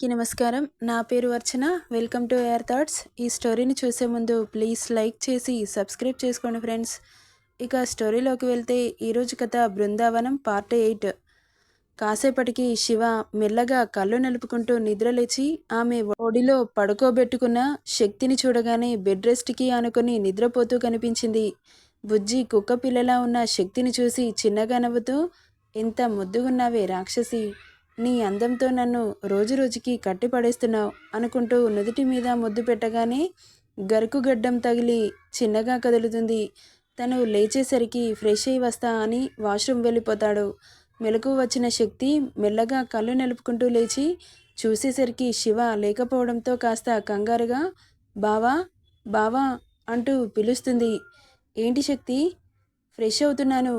అందరికీ నమస్కారం. నా పేరు Archana. Welcome to air thoughts. ఈ స్టోరీని చూసే ముందు ప్లీజ్ లైక్ చేసి సబ్స్క్రైబ్ చేసుకోండి ఫ్రెండ్స్. ఇక స్టోరీలోకి వెళ్తే ఈరోజు కథ బృందావనం పార్ట్ ఎయిట్. కాసేపటికి శివ మెల్లగా కళ్ళు నలుపుకుంటూ నిద్రలేచి ఆమె ఒడిలో పడుకోబెట్టుకున్న శక్తిని చూడగానే బెడ్ రెస్ట్కి ఆనుకొని నిద్రపోతూ కనిపించింది. బుజ్జి కుక్క పిల్లలా ఉన్న శక్తిని చూసి చిన్నగా నవ్వుతూ ఎంత ముద్దుగున్నావే రాక్షసి! నీ అందంతో నన్ను రోజు రోజుకి కట్టిపడేస్తున్నావు అనుకుంటూ నుదుటి మీద ముద్దు పెట్టగానే గరుకు గడ్డం తగిలి చిన్నగా కదులుతుంది. తను లేచేసరికి ఫ్రెష్ అయి వస్తా అని వాష్రూమ్ వెళ్ళిపోతాడు. మెలకు వచ్చిన శక్తి మెల్లగా కళ్ళు నలుపుకుంటూ లేచి చూసేసరికి శివ లేకపోవడంతో కాస్త కంగారుగా బావా బావా అంటూ పిలుస్తుంది. ఏంటి శక్తి? ఫ్రెష్ అవుతున్నాను.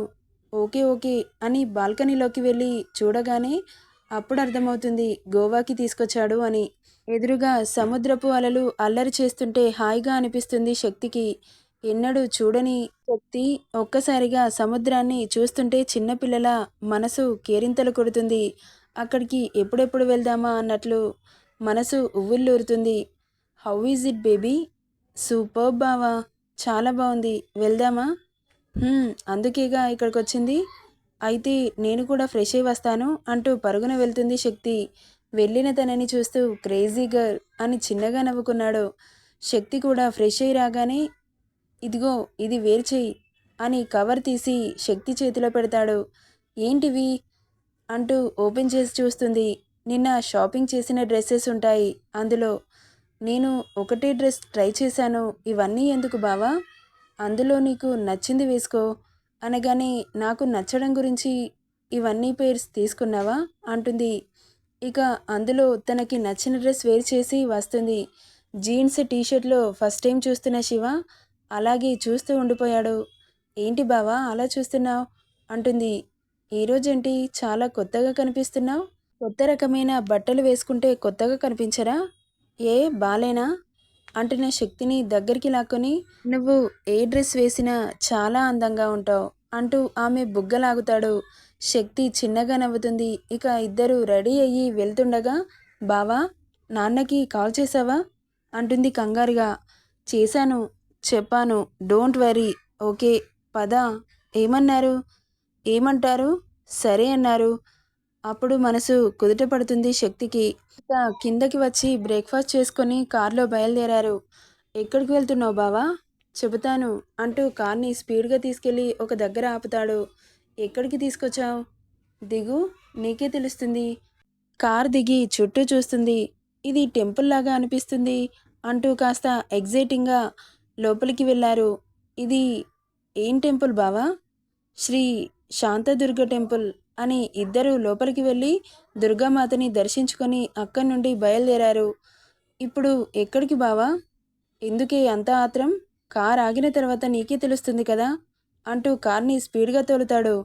ఓకే ఓకే అని బాల్కనీలోకి వెళ్ళి చూడగానే అప్పుడు అర్థమవుతుంది గోవాకి తీసుకొచ్చాడు అని. ఎదురుగా సముద్రపు అలలు అల్లరి చేస్తుంటే హాయిగా అనిపిస్తుంది శక్తికి. ఎన్నడూ చూడని శక్తి ఒక్కసారిగా సముద్రాన్ని చూస్తుంటే చిన్నపిల్లల మనసు కేరింతలు కొడుతుంది. అక్కడికి ఎప్పుడెప్పుడు వెళ్దామా అన్నట్లు మనసు ఉవ్విల్లూరుతుంది how is it baby? Super బావా చాలా బాగుంది. వెళ్దామా? అందుకేగా ఇక్కడికి వచ్చింది అయితే నేను కూడా ఫ్రెష్ అయి వస్తాను అంటూ పరుగున వెళ్తుంది శక్తి. వెళ్ళిన తనని చూస్తూ క్రేజీ గర్ల్ అని చిన్నగా నవ్వుకున్నాడు. శక్తి కూడా ఫ్రెష్ అయి రాగానే ఇదిగో ఇది వేరు చెయ్యి అని కవర్ తీసి శక్తి చేతిలో పెడతాడు. ఏంటివి? అంటూ ఓపెన్ చేసి చూస్తుంది. నిన్న షాపింగ్ చేసిన డ్రెస్సెస్ ఉంటాయి. అందులో నేను ఒకటే డ్రెస్ ట్రై చేశాను. ఇవన్నీ ఎందుకు బావా? అందులో నీకు నచ్చింది వేసుకో. అనగానే నాకు నచ్చడం గురించి ఇవన్నీ పేర్స్ తీసుకున్నావా? అంటుంది. ఇక అందులో తనకి నచ్చిన డ్రెస్ వేర్ చేసి వస్తుంది. జీన్స్ టీషర్ట్లో ఫస్ట్ టైం చూస్తున్న శివ అలాగే చూస్తూ ఉండిపోయాడు. ఏంటి బావా అలా చూస్తున్నావు? అంటుంది. ఈరోజేంటి చాలా కొత్తగా కనిపిస్తున్నావు? కొత్త రకమైన బట్టలు వేసుకుంటే కొత్తగా కనిపించరా? ఏ బాలేనా? అంటే నా శక్తిని దగ్గరికి లాక్కొని నువ్వు ఏ డ్రెస్ వేసినా చాలా అందంగా ఉంటావు అంటూ ఆమె బుగ్గలాగుతాడు. శక్తి చిన్నగా నవ్వుతుంది. ఇక ఇద్దరు రెడీ అయ్యి వెళ్తుండగా బావా నాన్నకి కాల్ చేసావా? అంటుంది కంగారుగా. చేశాను చెప్పాను డోంట్ వరీ ఓకే పద ఏమన్నారు? ఏమంటారు? సరే అన్నారు. అప్పుడు మనసు కుదుట పడుతుంది శక్తికి. కిందకి వచ్చి బ్రేక్ఫాస్ట్ చేసుకొని కార్లో బయలుదేరారు. ఎక్కడికి వెళ్తున్నావు బావా? చెబుతాను అంటూ కార్ని స్పీడ్గా తీసుకెళ్ళి ఒక దగ్గర ఆపుతాడు. ఎక్కడికి తీసుకొచ్చావు? దిగు నీకే తెలుస్తుంది. కార్ దిగి చుట్టూ చూస్తుంది. ఇది టెంపుల్ లాగా అనిపిస్తుంది అంటూ కాస్త ఎగ్జైటింగ్గా లోపలికి వెళ్ళారు. ఇది ఏం టెంపుల్ బావా? శ్రీ శాంతదుర్గ టెంపుల్. అని ఇద్దరు లోపలికి వెళ్ళి దుర్గామాతని దర్శించుకొని అక్కడి నుండి బయలుదేరారు. ఇప్పుడు ఎక్కడికి బావా? ఎందుకే అంత ఆత్రం? కార్ ఆగిన తర్వాత నీకే తెలుస్తుంది కదా? అంటూ కార్ని స్పీడ్గా తోలుతాడు.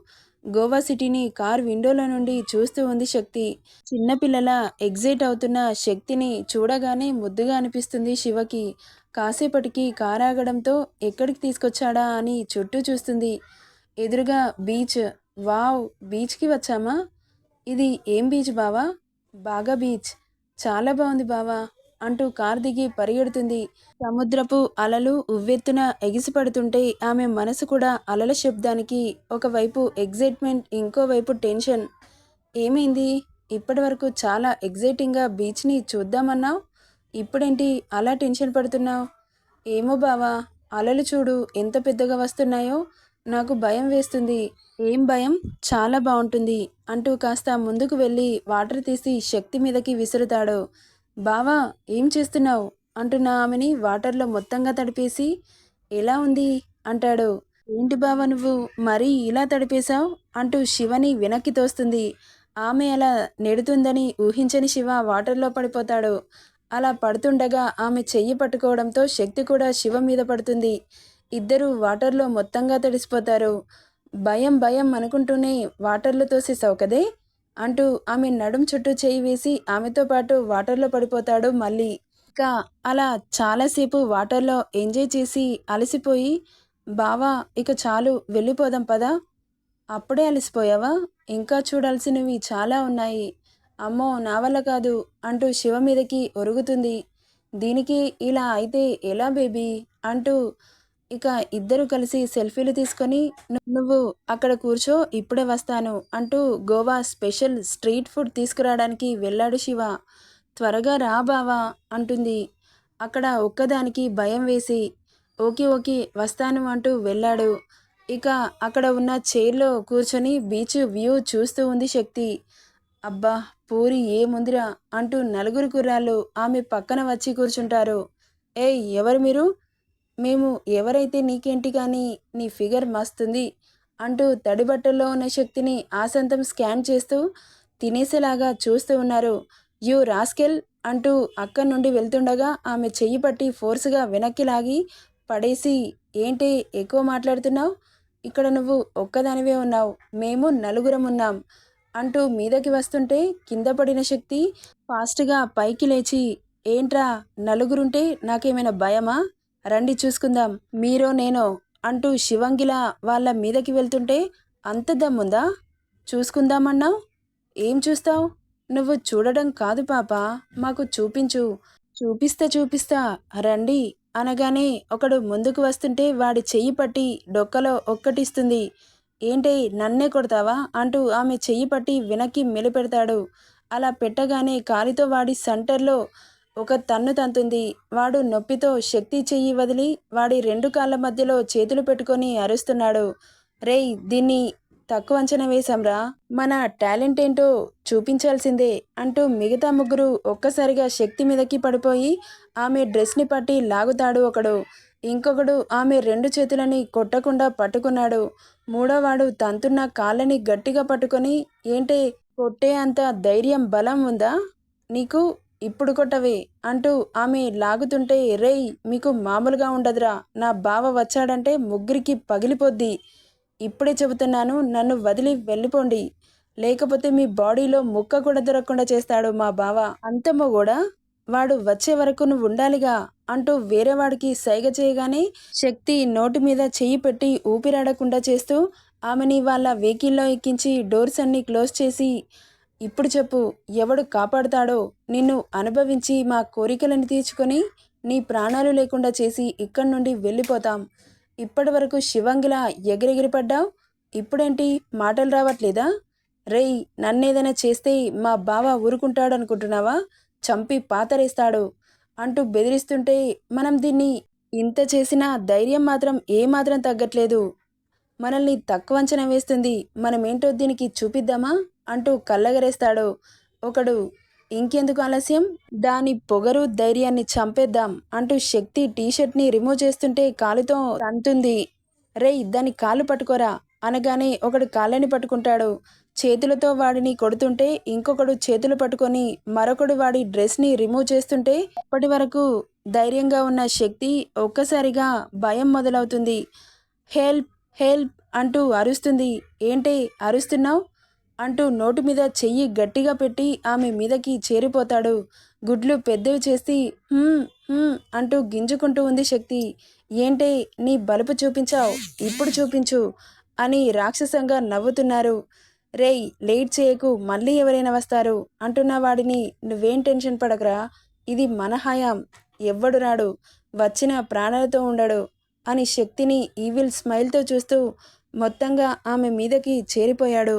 గోవా సిటీని కార్ విండోలో నుండి చూస్తూ ఉంది శక్తి. చిన్నపిల్లల ఎగ్జైట్ అవుతున్న శక్తిని చూడగానే ముద్దుగా అనిపిస్తుంది శివకి. కాసేపటికి కార్ ఆగడంతో ఎక్కడికి తీసుకొచ్చాడా అని చుట్టూ చూస్తుంది. ఎదురుగా బీచ్ వావ్ బీచ్కి వచ్చామా? ఇది ఏం బీచ్ బావా? బాగా బీచ్. చాలా బాగుంది బావా అంటూ కార్ దిగి పరిగెడుతుంది. సముద్రపు అలలు ఉవ్వెత్తున ఎగిసిపడుతుంటే ఆమె మనసు కూడా అలల శబ్దానికి ఒకవైపు ఎగ్జైట్మెంట్ ఇంకోవైపు టెన్షన్. ఏమైంది? ఇప్పటి వరకు చాలా ఎగ్జైటింగ్గా బీచ్ని చూద్దామన్నావు? ఇప్పుడేంటి అలా టెన్షన్ పడుతున్నావు? ఏమో బావా అలలు చూడు ఎంత పెద్దగా వస్తున్నాయో. నాకు భయం వేస్తుంది. ఏం భయం? చాలా బాగుంటుంది అంటూ కాస్త ముందుకు వెళ్ళి వాటర్ తీసి శక్తి మీదకి విసురుతాడు. బావా ఏం చేస్తున్నావు? అంటున్న ఆమెని వాటర్లో మొత్తంగా తడిపేసి ఎలా ఉంది? అంటాడు. ఏంటి బావ నువ్వు? మరీ ఇలా తడిపేశావు? అంటూ శివని వెనక్కి తోస్తుంది. ఆమె అలా నెడుతుందని ఊహించని శివ వాటర్లో పడిపోతాడు. అలా పడుతుండగా ఆమె చెయ్యి పట్టుకోవడంతో శక్తి కూడా శివ మీద పడుతుంది. ఇద్దరు వాటర్లో మొత్తంగా తడిసిపోతారు. భయం భయం అనుకుంటూనే వాటర్లో తోసేసావు కదే? అంటూ ఆమె నడుం చుట్టూ చేయి వేసి ఆమెతో పాటు వాటర్లో పడిపోతాడు మళ్ళీ. ఇంకా అలా చాలాసేపు వాటర్లో ఎంజాయ్ చేసి అలసిపోయి బావా ఇక చాలు వెళ్ళిపోదాం పదా? అప్పుడే అలసిపోయావా? ఇంకా చూడాల్సినవి చాలా ఉన్నాయి. అమ్మో నా వల్ల కాదు అంటూ శివ మీదకి ఒరుగుతుంది. దీనికి ఇలా అయితే ఎలా బేబీ? అంటూ ఇక ఇద్దరు కలిసి సెల్ఫీలు తీసుకొని నువ్వు అక్కడ కూర్చో ఇప్పుడే వస్తాను అంటూ గోవా స్పెషల్ స్ట్రీట్ ఫుడ్ తీసుకురావడానికి వెళ్ళాడు శివ. త్వరగా రా బావా అంటుంది. అక్కడ ఒక్కదానికి భయం వేసి ఓకే ఓకే వస్తాను అంటూ వెళ్ళాడు. ఇక అక్కడ ఉన్న చైర్లో కూర్చొని బీచ్ వ్యూ చూస్తూ ఉంది శక్తి. అబ్బా పూరి ఏముందిరా అంటూ నలుగురు కుర్రాళ్ళు ఆమె పక్కన వచ్చి కూర్చుంటారు. ఏయ్ ఎవరు మీరు? మేము ఎవరైతే నీకేంటి కానీ నీ ఫిగర్ మస్తుంది అంటూ తడిబట్టల్లో ఉన్న శక్తిని ఆసంతం స్కాన్ చేస్తూ తినేసేలాగా చూస్తూ ఉన్నారు. యు రాస్కెల్ అంటూ అక్కడి నుండి వెళ్తుండగా ఆమె చెయ్యి పట్టి ఫోర్స్గా వెనక్కి లాగి పడేసి ఏంటి ఎక్కువ మాట్లాడుతున్నావు? ఇక్కడ నువ్వు ఒక్కదానివే ఉన్నావు. మేము నలుగురం ఉన్నాం అంటూ మీదకి వస్తుంటే కింద పడిన శక్తి ఫాస్ట్గా పైకి లేచి ఏంట్రా నలుగురుంటే నాకేమైనా భయమా? రండి చూసుకుందాం. మీరో నేనో అంటూ శివంగిలా వాళ్ళ మీదకి వెళ్తుంటే అంత దమ్ముందా? చూసుకుందామన్నావు? ఏం చూస్తావు? నువ్వు చూడడం కాదు పాప మాకు చూపించు. చూపిస్తా చూపిస్తా రండి అనగానే ఒకడు ముందుకు వస్తుంటే వాడి చెయ్యి పట్టి డొక్కలో ఒక్కటిస్తుంది. ఏంటి నన్నే కొడతావా? అంటూ ఆమె చెయ్యి పట్టి వెనక్కి మెలిపెడతాడు. అలా పెట్టగానే కాలితో వాడి సెంటర్లో ఒక తన్ను తంతుంది. వాడు నొప్పితో శక్తి చెయ్యి వదిలి వాడి రెండు కాళ్ళ మధ్యలో చేతులు పెట్టుకొని అరుస్తున్నాడు. రేయ్ దీన్ని తక్కువ అంచనా వేశాంరా. మన టాలెంట్ ఏంటో చూపించాల్సిందే అంటూ మిగతా ముగ్గురు ఒక్కసారిగా శక్తి మీదకి పడిపోయి ఆమె డ్రెస్ని పట్టి లాగుతాడు ఒకడు. ఇంకొకడు ఆమె రెండు చేతులని కొట్టకుండా పట్టుకున్నాడు. మూడోవాడు తంతున్న కాళ్ళని గట్టిగా పట్టుకొని ఏంటే కొట్టే అంత ధైర్యం బలం ఉందా? నీకు ఇప్పుడు కొట్టవి అంటూ ఆమె లాగుతుంటే రేయ్ మీకు మామూలుగా ఉండదురా. నా బావ వచ్చాడంటే ముగ్గురికి పగిలిపోద్ది. ఇప్పుడే చెబుతున్నాను నన్ను వదిలి వెళ్ళిపోండి. లేకపోతే మీ బాడీలో ముక్క కూడా దొరకకుండా చేస్తాడు మా బావ. అంతమ్మ కూడా వాడు వచ్చే వరకు నువ్వు ఉండాలిగా అంటూ వేరే వాడికి సైగ చేయగానే శక్తి నోటి మీద చెయ్యి పెట్టి ఊపిరాడకుండా చేస్తూ ఆమెని వాళ్ళ వెహికల్లో ఎక్కించి డోర్స్ అన్ని క్లోజ్ చేసి ఇప్పుడు చెప్పు ఎవడు కాపాడుతాడో నిన్ను అనుభవించి మా కోరికలను తీర్చుకొని నీ ప్రాణాలు లేకుండా చేసి ఇక్కడి నుండి వెళ్ళిపోతాం. ఇప్పటి వరకు శివంగిలా ఎగిరెగిరిపడ్డావు ఇప్పుడేంటి? మాటలు రావట్లేదా? రేయ్ నన్నేదైనా చేస్తే మా బావ ఊరుకుంటాడు అనుకుంటున్నావా చంపి పాతరేస్తాడు అంటూ బెదిరిస్తుంటే మనం దీన్ని ఇంత చేసినా ధైర్యం మాత్రం ఏమాత్రం తగ్గట్లేదు. మనల్ని తక్కువ అంచనా వేస్తుంది. మనమేంటో దీనికి చూపిద్దామా? అంటూ కళ్ళగరేస్తాడు. ఒకడు ఇంకెందుకు ఆలస్యం? దాని పొగరు ధైర్యాన్ని చంపేద్దాం అంటూ శక్తి టీషర్ట్ని రిమూవ్ చేస్తుంటే కాలుతో తంతుంది. రే దాని కాలు పట్టుకోరా అనగానే ఒకడు కాళ్ళని పట్టుకుంటాడు. చేతులతో వాడిని కొడుతుంటే ఇంకొకడు చేతులు పట్టుకొని మరొకడు వాడి డ్రెస్ని రిమూవ్ చేస్తుంటే అప్పటి వరకు ధైర్యంగా ఉన్న శక్తి ఒక్కసారిగా భయం మొదలవుతుంది. హెల్ప్ హెల్ప్ అంటూ అరుస్తుంది. ఏంటి అరుస్తున్నావు? అంటూ నోటి మీద చెయ్యి గట్టిగా పెట్టి ఆమె మీదకి చేరిపోతాడు. గుడ్లు పెద్దవి చేసి అంటూ గింజుకుంటూ ఉంది శక్తి. ఏంటే నీ బలుపు చూపించావు ఇప్పుడు చూపించు అని రాక్షసంగా నవ్వుతున్నారు. రేయ్ లేట్ చేయకు మళ్ళీ ఎవరైనా వస్తారు అంటున్న వాడిని నువ్వేం టెన్షన్ పడకరా ఇది మన హయాం ఎవ్వడు రాడు వచ్చిన ప్రాణాలతో ఉండడు అని శక్తిని ఈవిల్ స్మైల్తో చూస్తూ మొత్తంగా ఆమె మీదకి చేరిపోయాడు.